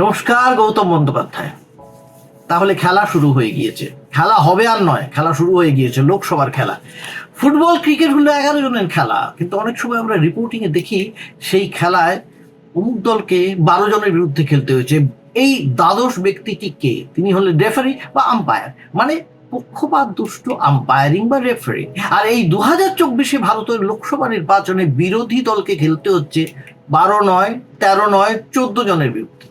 নমস্কার, গৌতম বন্দ্যোপাধ্যায়। তাহলে খেলা শুরু হয়ে গিয়েছে। খেলা হবে আর নয়, খেলা শুরু হয়ে গিয়েছে, লোকসভার খেলা। ফুটবল, ক্রিকেট হলো এগারো জনের খেলা, কিন্তু অনেক সময় আমরা রিপোর্টিং এ দেখি সেই খেলায় অমুক দলকে বারো জনের বিরুদ্ধে খেলতে হয়েছে। এই দ্বাদশ ব্যক্তিটি কে? তিনি হলেন রেফারি বা আম্পায়ার মানে পক্ষপাত, দুষ্ট আম্পায়ারিং বা রেফারি আর এই দু হাজার চব্বিশে ভারতের লোকসভা নির্বাচনে বিরোধী দলকে খেলতে হচ্ছে বারো নয়, তেরো নয়, চোদ্দ জনের বিরুদ্ধে।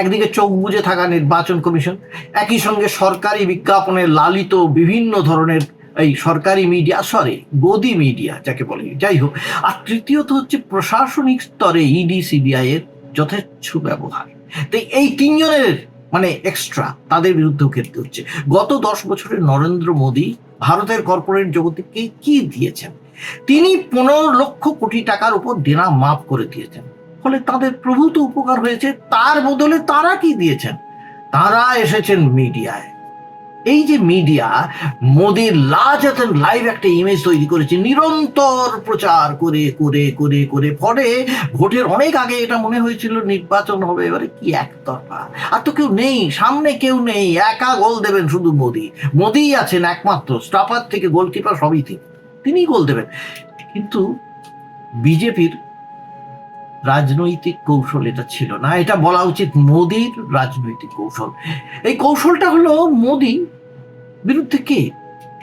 একদিকে চোখ বুজে থাকা নির্বাচন কমিশন, একই সঙ্গে সরকারি বিজ্ঞাপনে লালিত বিভিন্ন ধরনের এই সরকারি মিডিয়া সরি গদি মিডিয়া যাকে বলে। যাই হোক, আর তৃতীয়ত হচ্ছে প্রশাসনিক স্তরে ইডি সিবিআই এর যথেচ্ছ ব্যবহার। তাই এই তিনজনের মানে এক্সট্রা তাদের বিরুদ্ধেও ক্ষেত্রে হচ্ছে। গত দশ বছরে নরেন্দ্র মোদী ভারতের কর্পোরেট জগৎকে কি দিয়েছেন? তিনি পনেরো লক্ষ কোটি টাকার উপর দেনা মাফ করে দিয়েছেন। ফলে তাদের প্রভূত উপকার হয়েছে, তার বদলে তারা কি দিয়েছেন? তারা এসেছেন মিডিয়ায়। এই যে মিডিয়া মোদির লাজ লাইভ একটা ইমেজ তৈরি করেছে, নিরন্তর প্রচার করে করে করে করে, ফলে ভোটের অনেক আগে এটা মনে হয়েছিল নির্বাচন হবে, এবারে কি একতরফা? আর তো কেউ নেই, সামনে কেউ নেই, একা গোল দেবেন শুধু মোদি। মোদিই আছেন একমাত্র, স্টাফার থেকে গোলকিপার সবই তিনি। তিনিই গোল দেবেন। কিন্তু বিজেপির রাজনৈতিক কৌশল এটা ছিল না। এটা বলা উচিত মোদির রাজনৈতিক কৌশল। এই কৌশলটা হলো মোদি বিরুদ্ধে কে?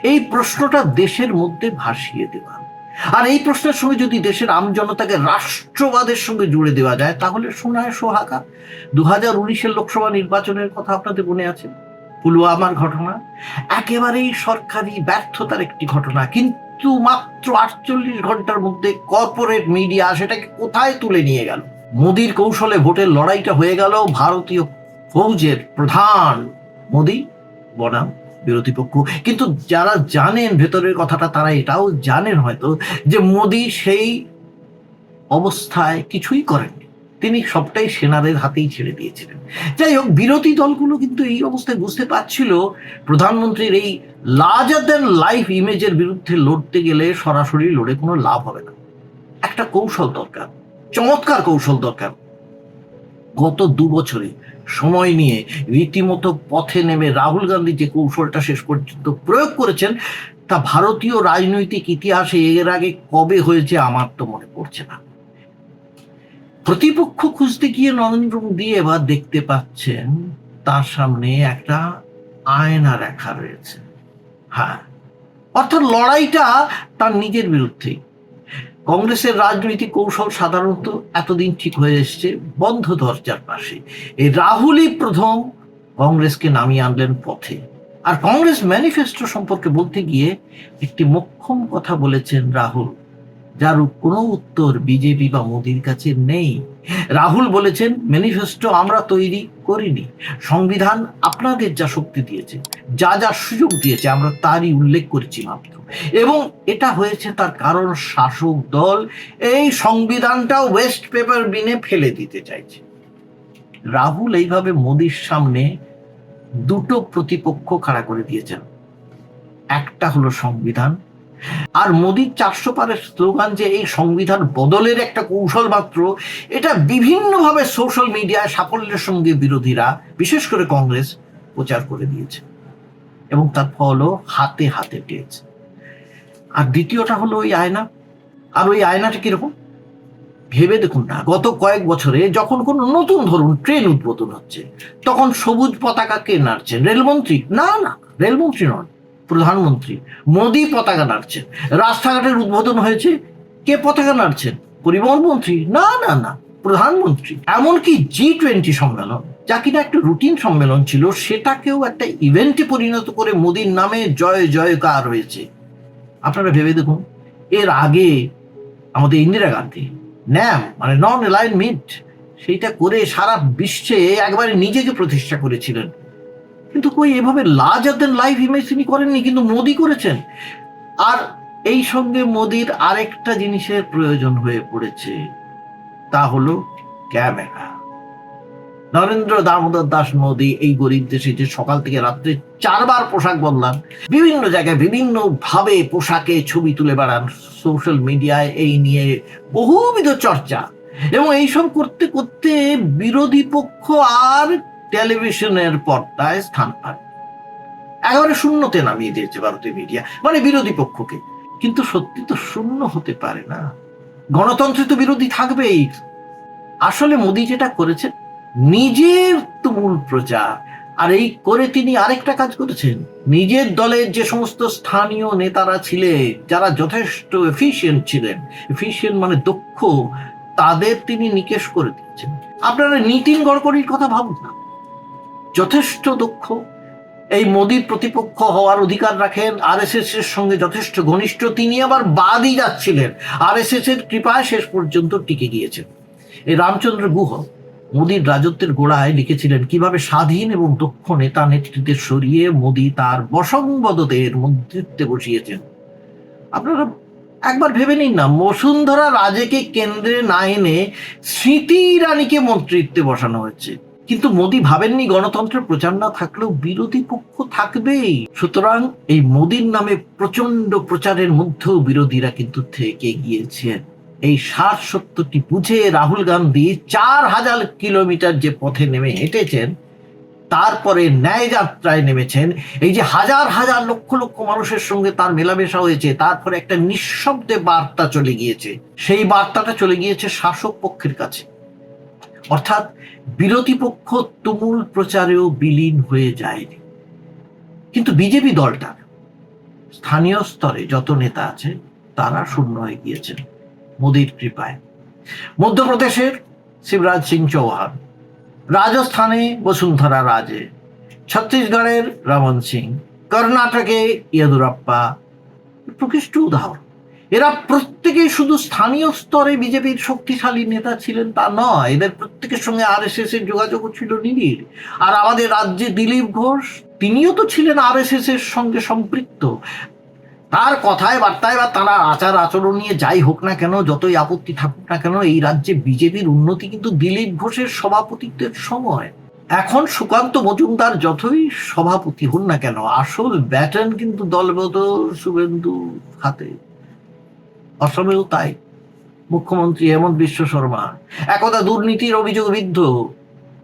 এই প্রশ্নটা দেশের মধ্যে ভাসিয়ে দেওয়া। আর এই প্রশ্নের সঙ্গে যদি দেশের আমজনতাকে রাষ্ট্রবাদের সঙ্গে জুড়ে দেওয়া যায়, তাহলে শোনায় সোহাগা। দু হাজার উনিশের লোকসভা নির্বাচনের কথা আপনাদের মনে আছে? পুলওয়ামার ঘটনা। একেবারেই সরকারি ব্যর্থতার একটি ঘটনা। কিন্তু মাত্র আটচল্লিশ ঘণ্টার মধ্যে কর্পোরেট মিডিয়া সেটাকে কোথায় তুলে নিয়ে গেল? মোদির কৌশলে ভোটের লড়াইটা হয়ে গেল ভারতীয় ফৌজের প্রধান মোদি, বনাম, বিরোধী পক্ষ। কিন্তু যারা জানেন ভেতরের কথাটা, তারা এটাও জানেন হয়তো যে মোদি সেই অবস্থায় কিছুই করেননি। তিনি সবটাই সেনাদের হাতেই ছেড়ে দিয়েছিলেন। যাই হোক, বিরোধী দলগুলো কিন্তু এই অবস্থায় বুঝতে পারছিল প্রধানমন্ত্রীর এই লার্জার দেন লাইফ ইমেজের বিরুদ্ধে লড়তে গেলে সরাসরি লড়ে কোনো লাভ হবে না। একটা কৌশল দরকার, চমৎকার কৌশল দরকার। গত দু বছরে সময় নিয়ে রীতিমতো পথে নেমে রাহুল গান্ধী যে কৌশলটা শেষ পর্যন্ত প্রয়োগ করেছেন, তা ভারতীয় রাজনৈতিক ইতিহাসে এর আগে কবে হয়েছে আমার তো মনে পড়ছে না। প্রতিপক্ষ খুঁজতে গিয়ে নরেন্দ্র মোদী এবার দেখতে পাচ্ছেন, তার সামনে একটা আয়না রেখা রয়েছে। হ্যাঁ অর্থাৎ লড়াইটা তার নিজের বিরুদ্ধেই কংগ্রেসের রাজনৈতিক কৌশল সাধারণত এতদিন ঠিক হয়ে এসছে, বন্ধ দরজার পাশে। এই রাহুলই প্রথম কংগ্রেসকে নামিয়ে আনলেন পথে। আর কংগ্রেস ম্যানিফেস্টো সম্পর্কে বলতে গিয়ে একটি মোক্ষম কথা বলেছেন রাহুল। যার কোনো উত্তর বিজেপি বা মোদির কাছে নেই। রাহুল বলেছেন, ম্যানিফেস্টো আমরা তৈরি করিনি। সংবিধান আপনাদের যা শক্তি দিয়েছে, যা যা সুযোগ দিয়েছে, আমরা তারই উল্লেখ করেছি মাত্র। এবং এটা হয়েছে তার কারণ শাসক দল এই সংবিধানটাও ওয়েস্ট পেপার বিনে ফেলে দিতে চাইছে। রাহুল এইভাবে মোদির সামনে দুটো প্রতিপক্ষ খাড়া করে দিয়েছেন। একটা হলো সংবিধান আর মোদির চারশো পারের স্লোগান যে এই সংবিধান বদলের একটা কৌশল মাত্র, এটা বিভিন্নভাবে সোশ্যাল মিডিয়ায় সাফল্যের সঙ্গে বিরোধীরা, বিশেষ করে কংগ্রেস, প্রচার করে দিয়েছে। এবং তার ফলও হাতে হাতে পেয়েছে। আর দ্বিতীয়টা হলো ওই আয়না। আর ওই আয়নাটা কীরকম? ভেবে দেখুন না, গত কয়েক বছরে যখন কোনো নতুন ধরুন ট্রেন উদ্বোধন হচ্ছে, তখন সবুজ পতাকা কে নাড়ছেন? রেলমন্ত্রী? না না, রেলমন্ত্রী নন। প্রধানমন্ত্রী, মোদী পতাকা নাড়ছেন। রাস্তাঘাটের উদ্বোধন হয়েছে, কে পতাকা নাড়ছেন? পরিবহন মন্ত্রী? না না না, প্রধানমন্ত্রী। এমনকি জি টোয়েন্টি সম্মেলন, যা কিনা একটা রুটিন সম্মেলন ছিল, সেটাকেও একটা ইভেন্টে পরিণত করে মোদির নামে জয়, জয়কার হয়েছে। আপনারা ভেবে দেখুন, এর আগে আমাদের ইন্দিরা গান্ধী ন্যাম মানে নন অ্যালাইনমেন্ট সেইটা করে সারা বিশ্বে একবারে নিজেকে প্রতিষ্ঠা করেছিলেন। কিন্তু কই, এভাবে লার্জার দেন লাইফ ইমেজ তিনি করেননি, কিন্তু মোদি করেছেন। আর এই সঙ্গে মোদির আরেকটা জিনিসের প্রয়োজন হয়ে পড়েছে, তা হলো ক্যামেরা। নরেন্দ্র দামোদর দাস মোদী এই গরিব দেশে যে সকাল থেকে রাত্রে চারবার পোশাক বদলান, বিভিন্ন জায়গায় বিভিন্ন ভাবে পোশাকে ছবি তুলে বেড়ান সোশ্যাল মিডিয়ায় এই নিয়ে বহুবিধ চর্চা। এবং এইসব করতে করতে বিরোধী পক্ষ আর টেলিভিশনের পর্দায় স্থান পায়। একেবারে শূন্যতে নামিয়ে দিয়েছে ভারতীয় মিডিয়া মানে বিরোধী পক্ষকে। কিন্তু সত্যি তো শূন্য হতে পারে না। গণতন্ত্রে তো বিরোধী থাকবেই। আসলে মোদী যেটা করেছেন নিজের তুমুল প্রচার আর এই করে তিনি আরেকটা কাজ করেছেন। নিজের দলের যে সমস্ত স্থানীয় নেতারা ছিলেন, যারা যথেষ্ট এফিসিয়েন্ট ছিলেন এফিসিয়েন্ট মানে দক্ষ, তাদের তিনি নিকেশ করে দিচ্ছেন আপনারা নীতিন গড়করির কথা ভাবুন না। যথেষ্ট দক্ষ এই মোদির প্রতিপক্ষ হওয়ার অধিকার রাখেন আর এর সঙ্গে যথেষ্ট ঘনিষ্ঠ। তিনি আবার বাদই যাচ্ছিলেন। আর এস এর কৃপায় শেষ পর্যন্ত টিকে গিয়েছেন। এই রামচন্দ্র গুহ মোদীর রাজত্বের গোড়ায় লিখেছিলেন, কীভাবে স্বাধীন এবং দক্ষ নেতা নেতৃত্বে সরিয়ে মোদী তার বসংবদদের মন্ত্রিত্বে বসিয়েছেন? আপনারা একবার ভেবে নিন না, বসুন্ধরা রাজেকে কেন্দ্রে না এনে স্মৃতি ইরানিকে মন্ত্রিত্বে বসানো হয়েছে। কিন্তু মোদি ভাবেননি গণতন্ত্রের প্রচার না থাকলেও বিরোধী পক্ষ থাকবেই। সুতরাং এই মোদির নামে প্রচণ্ড প্রচারের মধ্যেও বিরোধীরা কিন্তু থেকে গিয়েছেন। এই সার সত্যটি বুঝে রাহুল গান্ধী চার হাজার কিলোমিটার যে পথে নেমে হেঁটেছেন, তারপরে ন্যায় যাত্রায় নেমেছেন। এই যে হাজার হাজার লক্ষ লক্ষ মানুষের সঙ্গে তার মেলামেশা হয়েছে, তারপরে একটা নিঃশব্দে বার্তা চলে গিয়েছে। সেই বার্তাটা চলে গিয়েছে শাসক পক্ষের কাছে। অর্থাৎ বিরোধী পক্ষ তুমুল প্রচারেও বিলীন হয়ে যায়নি। কিন্তু বিজেপি দলটা, স্থানীয় স্তরে যত নেতা আছে, তারা শূন্য হয়ে গিয়েছেন মোদীর কৃপায়। মধ্যপ্রদেশের শিবরাজ সিং চৌহান, রাজস্থানে বসুন্ধরা রাজে, ছত্তিশগড়ের রমন সিং, কর্ণাটকে ইয়েদুরাপ্পা, প্রকৃষ্ট উদাহরণ। এরা প্রত্যেকেই শুধু স্থানীয় স্তরে বিজেপির শক্তিশালী নেতা ছিলেন তা নয়, এদের প্রত্যেকের সঙ্গে আর এস এর যোগাযোগও ছিল নিবিড়। আর আমাদের রাজ্যে দিলীপ ঘোষ, তিনিও তো ছিলেন আর এস এর সঙ্গে সম্পৃক্ত। তার কথায় বার্তায় বা তারা আচার আচরণ নিয়ে যাই হোক না কেন, যতই আপত্তি থাকুক না কেন, এই রাজ্যে বিজেপির উন্নতি কিন্তু দিলীপ ঘোষের সভাপতিত্বের সময়। এখন সুকান্ত মজুমদার যতই সভাপতি হন না কেন, আসল ব্যাটন কিন্তু দলগত শুভেন্দু হাতে অসমেও তাই। মুখ্যমন্ত্রী হেমন্ত বিশ্ব শর্মা। একদা দুর্নীতির অভিযোগ বিদ্ধ।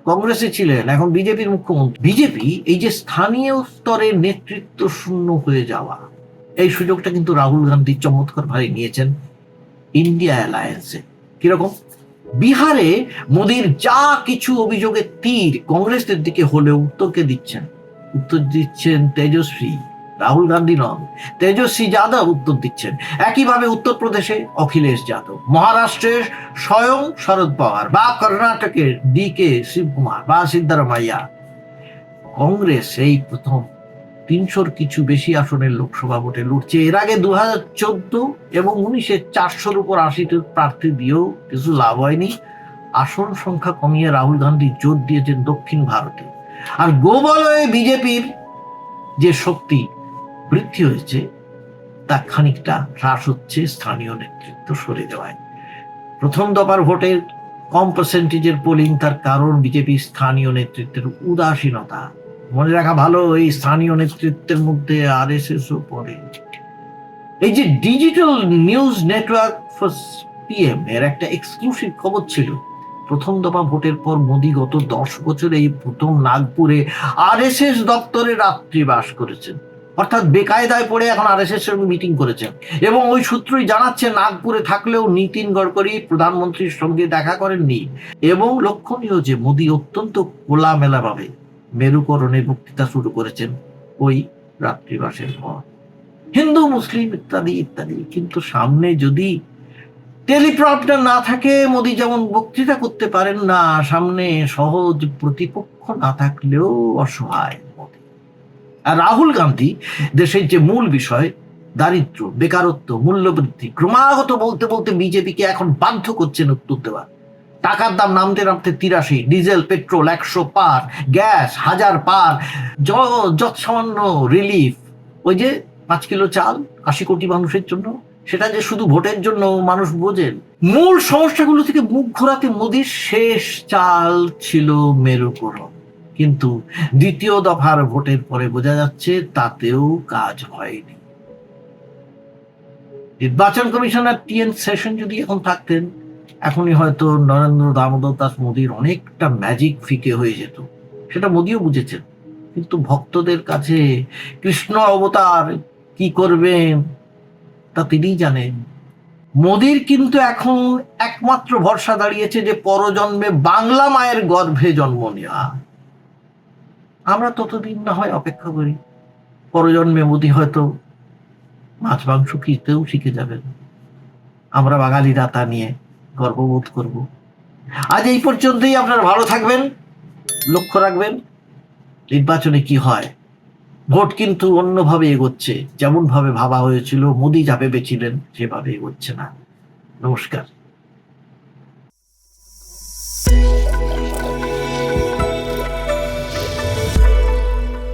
কংগ্রেসে ছিলেন, এখন বিজেপির মুখ্যমন্ত্রী। বিজেপি এই যে স্থানীয় স্তরে নেতৃত্ব শূন্য হয়ে যাওয়া, এই সুযোগটা কিন্তু রাহুল গান্ধী চমৎকার ভাবে নিয়েছেন ইন্ডিয়া অ্যালায়েন্সে। কীরকম? বিহারে মোদির যা কিছু অভিযোগের তীর কংগ্রেসের দিকে হলে উত্তরকে দিচ্ছেন। উত্তর দিচ্ছেন তেজস্বী। রাহুল গান্ধী নন, তেজস্বী যাদব উত্তর দিচ্ছেন। একইভাবে উত্তরপ্রদেশে অখিলেশ যাদব, মহারাষ্ট্রের স্বয়ং শরদ পাওয়ার বা কর্ণাটকের ডি কে শিবকুমার বা সিদ্ধারামাইয়া। কংগ্রেস এই প্রথম তিনশোর কিছু বেশি আসনের লোকসভা ভোটে লড়ছে। এর আগে দু হাজার চোদ্দ এবং উনিশে চারশোর উপর আশিটি প্রার্থী দিয়েও কিছু লাভ হয়নি। আসন সংখ্যা কমিয়ে রাহুল গান্ধী জোর দিয়েছেন দক্ষিণ ভারতে। আর গোবলয়ে বিজেপির যে শক্তি বৃদ্ধি হয়েছে, তা খানিকটা হ্রাস হচ্ছে স্থানীয় নেতৃত্ব সরে দেওয়ায়। প্রথম দফার ভোটের কম পার্সেন্টেজের পোলিং তার কারণ বিজেপি স্থানীয় নেতৃত্বের উদাসীনতা। মনে রাখা ভালো, এই স্থানীয় নেতৃত্বের মধ্যে আর এস এস পড়ে। এই যে digital news network for PM এর একটা এক্সক্লুসিভ খবর ছিল, প্রথম দফা ভোটের পর মোদী গত দশ বছরে এই প্রথম নাগপুরে আর এস এস দপ্তরে রাত্রিবাস করেছেন। অর্থাৎ বেকায়দায় পড়ে এখন আর এস সঙ্গে মিটিং করেছেন এবং ওই সূত্রই জানাচ্ছে, নাগপুরে থাকলেও নীতিন গডকরি প্রধানমন্ত্রীর সঙ্গে দেখা করেননি। এবং লক্ষণীয় যে, মোদী অত্যন্ত খোলামেলা ভাবে মেরুকরণে বক্তৃতা শুরু করেছেন ওই রাত্রিবাসের পর। হিন্দু, মুসলিম ইত্যাদি ইত্যাদি। কিন্তু সামনে যদি টেলিপ্রপটার না থাকে, মোদি যেমন বক্তৃতা করতে পারেন না, সামনে সহজ প্রতিপক্ষ না থাকলেও অসহায়। আর রাহুল গান্ধী দেশের যে মূল বিষয় দারিদ্র বেকারত্ব, মূল্যবৃদ্ধি, ক্রমাগত বলতে বলতে বিজেপিকে এখন বাধ্য করছেন উত্তর দেওয়া। টাকার দাম নামতে নামতে তিরাশি, ডিজেল, পেট্রোল একশো পার, গ্যাস হাজার পার যৎসামান্য রিলিফ। ওই যে পাঁচ কিলো চাল, আশি কোটি মানুষের জন্য, সেটা যে শুধু ভোটের জন্য মানুষ বোঝেন মূল সমস্যাগুলো থেকে মুখ ঘোরাতে মোদির শেষ চাল ছিল মেরুকরণ। কিন্তু দ্বিতীয় দফার ভোটের পরে বোঝা যাচ্ছে তাতেও কাজ হয়নি। নির্বাচন কমিশনার টি এন সেশন যদি এখন থাকতেন, এখনই হয়তো নরেন্দ্র দামোদর দাস মোদীর অনেকটা ম্যাজিক ফিকে হয়ে যেত। সেটা মোদিও বুঝেছেন। কিন্তু ভক্তদের কাছে কৃষ্ণ অবতার কি করবেন তা তিনিই জানেন। মোদির কিন্তু এখন একমাত্র ভরসা দাঁড়িয়েছে যে পরজন্মে বাংলা মায়ের গর্ভে জন্ম নেওয়া। আমরা ততদিন না হয় অপেক্ষা করি। পরজন্মে মোদি হয়তো মাছ, মাংস খেতেও শিখে যাবেন। আমরা বাঙালিরা তা নিয়ে গর্ববোধ করব। আজ এই পর্যন্তই, আপনারা ভালো থাকবেন, লক্ষ্য রাখবেন, নির্বাচনে কি হয়। ভোট কিন্তু অন্যভাবে এগোচ্ছে যেমন ভাবে হয়েছিল, মোদি যা ভেবেছিলেন সেভাবে এগোচ্ছে না। নমস্কার।